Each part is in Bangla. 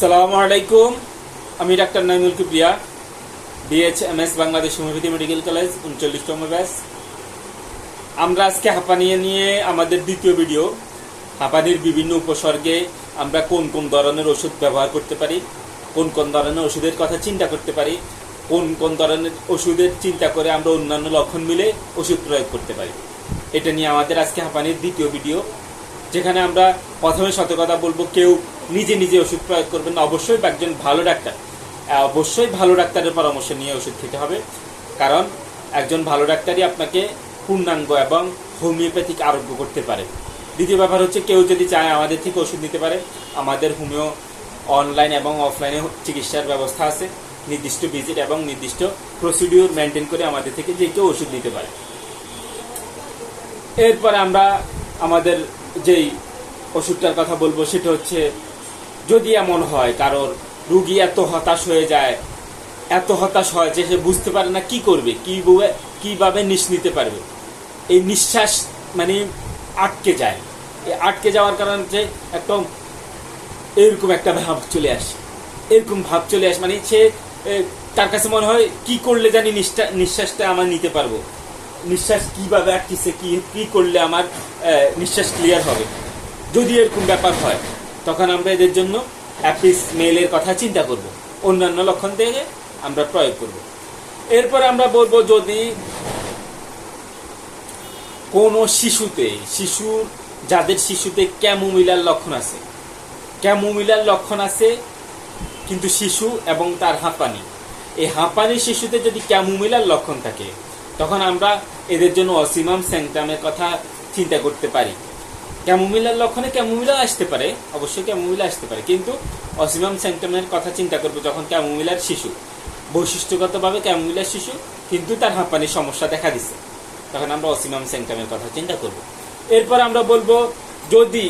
সালামু আলাইকুম। আমি doctor Naimul Kibria BH M S Bangladesh homeopathy medical college উনচল্লিশতম batch আমরা আজকে হাঁপানিয়া নিয়ে আমাদের দ্বিতীয় ভিডিও হাঁপানির বিভিন্ন উপসর্গে আমরা কোন কোন ধরনের ওষুধ ব্যবহার করতে পারি, কোন কোন ধরনের ওষুধের কথা চিন্তা করতে পারি, কোন কোন ধরনের ওষুধের চিন্তা করে আমরা অন্যান্য লক্ষণ মিলে ওষুধ প্রয়োগ করতে পারি। এটা নিয়ে আমাদের আজকে হাঁপানির দ্বিতীয় ভিডিও যেখানে আমরা প্রথমে সতর্কতা বলব কেউ নিজে নিজে ওষুধ প্রয়োগ করবেন না, অবশ্যই একজন ভালো ডাক্তার। অবশ্যই ভালো ডাক্তারের পরামর্শ নিয়ে ওষুধ খেতে হবে। কারণ একজন ভালো ডাক্তারই আপনাকে পূর্ণাঙ্গ এবং হোমিওপ্যাথিক আরোগ্য করতে পারে। দ্বিতীয় ব্যাপার হচ্ছে, কেউ যদি চায় আমাদের থেকে ওষুধ নিতে পারে, আমাদের হোমিও অনলাইন এবং অফলাইনে চিকিৎসার ব্যবস্থা আছে। নির্দিষ্ট ভিজিট এবং নির্দিষ্ট প্রসিডিওর মেনটেন করে আমাদের থেকে যে কেউ ওষুধ নিতে পারে। এরপরে আমরা আমাদের যেই ওষুধটার কথা বলব, সেটা হচ্ছে যদি এমন হয়, কারোর রুগী এত হতাশ হয়ে যায়, এত হতাশ হয় যে সে বুঝতে পারে না কি করবে, কীভাবে কীভাবে নিঃশ্বাস নিতে পারবে। এই নিঃশ্বাস মানে আটকে যায়। এই আটকে যাওয়ার কারণে যে একদম এরকম একটা ভাব চলে আসে। এরকম ভাব চলে আসে মানে সে তার কাছে মনে হয়, কি করলে জানি নিঃশ্বাস নিঃশ্বাসটা আমার নিতে পারব? নিঃশ্বাস কীভাবে আটকেছে, কি কী করলে আমার নিঃশ্বাস ক্লিয়ার হবে? যদি এরকম ব্যাপার হয় তখন আমরা এদের জন্য অ্যাপিস মেলের কথা চিন্তা করব। অন্যান্য লক্ষণ থেকে আমরা প্রয়োগ করব। এরপর আমরা বলব যদি কোনো শিশুতে শিশুর যাদের শিশুতে ক্যামোমিলার লক্ষণ আছে ক্যামোমিলার লক্ষণ আছে কিন্তু শিশু এবং তার হাঁপানি। এই হাঁপানি শিশুতে যদি ক্যামোমিলার লক্ষণ থাকে, তখন আমরা এদের জন্য অসিমাম স্যাংটামের কথা চিন্তা করতে পারি। ক্যামোমিলার লক্ষণে ক্যামোমিলা আসতে পারে, অবশ্যই ক্যামোমিলা আসতে পারে। কিন্তু অসিমাম স্যাংটামের কথা চিন্তা করব যখন ক্যামোমিলার শিশু। বৈশিষ্ট্যগতভাবে ক্যামোমিলার শিশু কিন্তু তার হাঁপানির সমস্যা দেখা দিছে। তখন আমরা অসিমাম স্যাংটামের কথা চিন্তা করব। এরপর আমরা বলব, যদি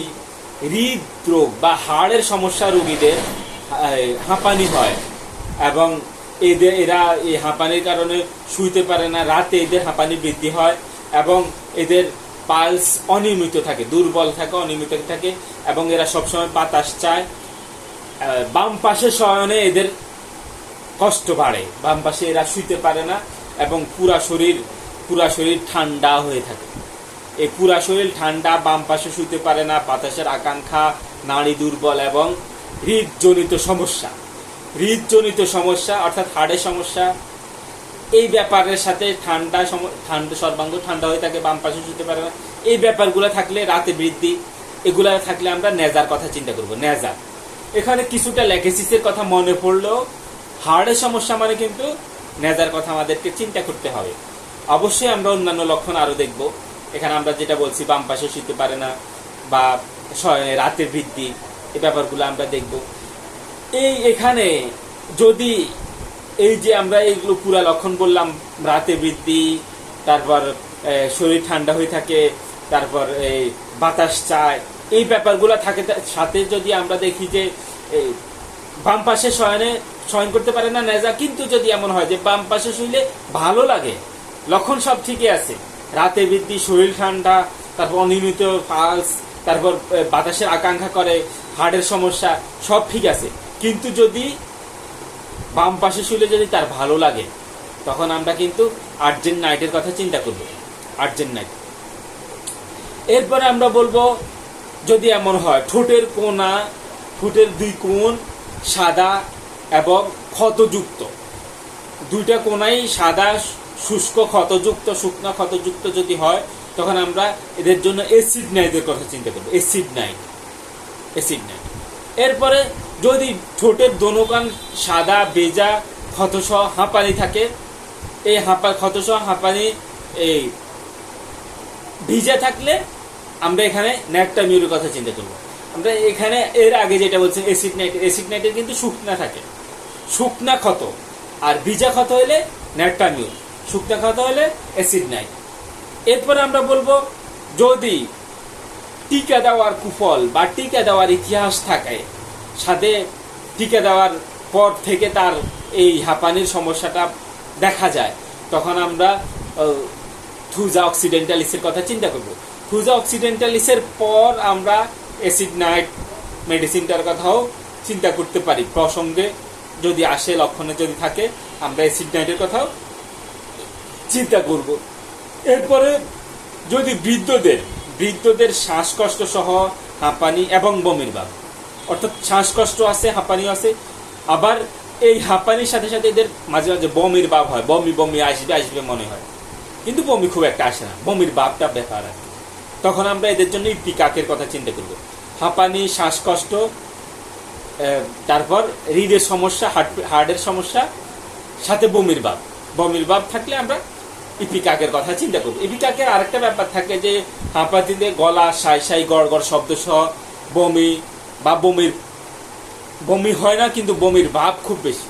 হৃদরোগ বা হাড়ের সমস্যা রোগীদের হাঁপানি হয় এবং এদের, এরা এই হাঁপানির কারণে শুইতে পারে না, রাতে এদের হাঁপানি বৃদ্ধি হয় এবং এদের পালস অনিয়মিত থাকে, দুর্বল থাকে, অনিয়মিত থাকে এবং এরা সবসময় বাতাস চায়। বাম পাশে শয়নে এদের কষ্ট বাড়ে। বাম পাশে এরা শুইতে পারে না এবং পুরা শরীর পুরা শরীর ঠান্ডা হয়ে থাকে। এই পুরা শরীর ঠান্ডা, বাম পাশে শুইতে পারে না, বাতাসের আকাঙ্ক্ষা, নাড়ি দুর্বল এবং হৃদজনিত সমস্যা। হৃদজনিত সমস্যা অর্থাৎ হাড়ের সমস্যা এই ব্যাপারের সাথে ঠান্ডা ঠান্ডা সর্বাঙ্গ ঠান্ডা হয়ে থাকে, বাম পাশে শুতে পারে না। এই ব্যাপারগুলো থাকলে রাতে বৃদ্ধি, এগুলা থাকলে আমরা নেজার কথা চিন্তা করব নেজার এখানে কিছুটা ল্যাকেসিসের কথা মনে পড়লেও হার্টের সমস্যা মানে কিন্তু নেজার কথা আমাদেরকে চিন্তা করতে হবে। অবশ্যই আমরা অন্যান্য লক্ষণ আরও দেখব। এখানে আমরা যেটা বলছি, বাম পাশে শুতে পারে না বা রাতের বৃদ্ধি এই ব্যাপারগুলো আমরা দেখব। এই এখানে যদি এই যে আমরা এইগুলো পুরা লক্ষণ বললাম, রাতে বৃদ্ধি, তারপর শরীর ঠান্ডা হয়ে থাকে, তারপর এই বাতাস চায়, এই ব্যাপারগুলো থাকে সাথে যদি আমরা দেখি যে এই বাম পাশে শয়নে, শয়ন করতে পারে না নেজা, কিন্তু যদি এমন হয় যে বাম পাশে শুইলে ভালো লাগে, লক্ষণ সব ঠিকই আছে। রাতে বৃদ্ধি, শরীর ঠান্ডা, তারপর অনিয়মিত পালস তারপর বাতাসের আকাঙ্ক্ষা করে হার্টের সমস্যা, সব ঠিক আছে। কিন্তু যদি বাম পাশে শুলে যদি তার ভালো লাগে, তখন আমরা কিন্তু আর্জেন্ট নাইটের কথা চিন্তা করব। Urgent night. এরপরে আমরা বলব, যদি এমন হয়, ঠোঁটের কোনা ঠোঁটের দুই কোণ সাদা এবং ক্ষতযুক্ত। দুইটা কোনাই সাদা, শুষ্ক, ক্ষতযুক্ত, শুকনো ক্ষতযুক্ত যদি হয়, তখন আমরা এদের জন্য এসিড নাইটের কথা চিন্তা করব। এসিড নাইট অ্যাসিড নাইট এরপরে যদি ঠোঁটের দোনোকান সাদা, বেজা ক্ষতস হাঁপানি থাকে, এই হাঁপা ক্ষতস হাঁপানি, এই ভিজে থাকলে আমরা এখানে ন্যাকটামিউরের কথা চিন্তা করব। আমরা এখানে এর আগে যেটা বলছি এসিড নাইট এসিড নাইটের কিন্তু শুকনা থাকে। শুকনা ক্ষত। আর ভিজা ক্ষত হলে ন্যাকটামিউর। শুকনা ক্ষত হলে অ্যাসিড নাইট এরপরে আমরা বলব, যদি টিকা দেওয়ার কুফল বা টিকা দেওয়ার ইতিহাস থাকে সাথে টিকা দেওয়ার পর থেকে তার এই হাঁপানির সমস্যাটা দেখা যায়। তখন আমরা থুজা অক্সিডেন্টালিসের কথা চিন্তা করব। থুজা অক্সিডেন্টালিসের পর আমরা অ্যাসিড নাইট মেডিসিনটার কথাও চিন্তা করতে পারি। প্রসঙ্গে যদি আসে, লক্ষণে যদি থাকে, আমরা অ্যাসিড নাইটের কথাও চিন্তা করব। এরপরে যদি বৃদ্ধদের বৃদ্ধদের শ্বাসকষ্ট সহ হাঁপানি এবং বমির ভাব অর্থাৎ শ্বাসকষ্ট আছে হাঁপানি আছে। আবার এই হাঁপানির সাথে সাথে এদের মাঝে মাঝে বমির ভাব হয়। বমি বমি, আসবে আসবে মনে হয়। কিন্তু বমি খুব একটা আসে না। বমির ভাবটা ব্যাপার আর তখন আমরা এদের জন্য পিকাকের কথা চিন্তা করব। হাঁপানি, শ্বাসকষ্ট তারপর হৃদের সমস্যা, হার্ট, হার্টের সমস্যা, সাথে বমির ভাব। বমির ভাব থাকলে আমরা ইপিকাকের কথা চিন্তা করব। ইপিকাকের আরেকটা ব্যাপার থাকে যে হাঁপাতিতে গলা, সাই সাই, গড় গড় শব্দ সহ বমি বা বমির, বমি হয় না, কিন্তু বমির ভাব খুব বেশি।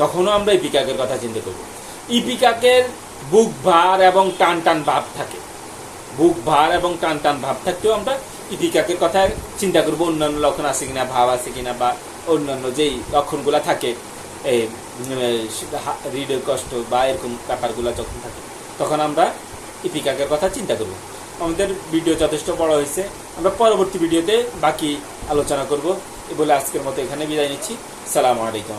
তখনও আমরা ইপিকাকের কথা চিন্তা করব ইপিকাকের বুক ভার এবং টান টান ভাব থাকে। বুক ভার এবং টান টান ভাব থাকতেও আমরা ইপিকাকের কথা চিন্তা করব, অন্যান্য লক্ষণ আছে কিনা, ভাব আছে কিনা, বা অন্যান্য যেই লক্ষণগুলো থাকে এই হৃদয় কষ্ট বা এরকম ব্যাপারগুলো যখন থাকে, তখন আমরা ইপিকাকের কথা চিন্তা করব। আমাদের ভিডিও যথেষ্ট বড় হয়েছে। আমরা পরবর্তী ভিডিওতে বাকি আলোচনা করব। এ বলে আজকের মতো এখানে বিদায় নিচ্ছি। সালাম আলাইকুম।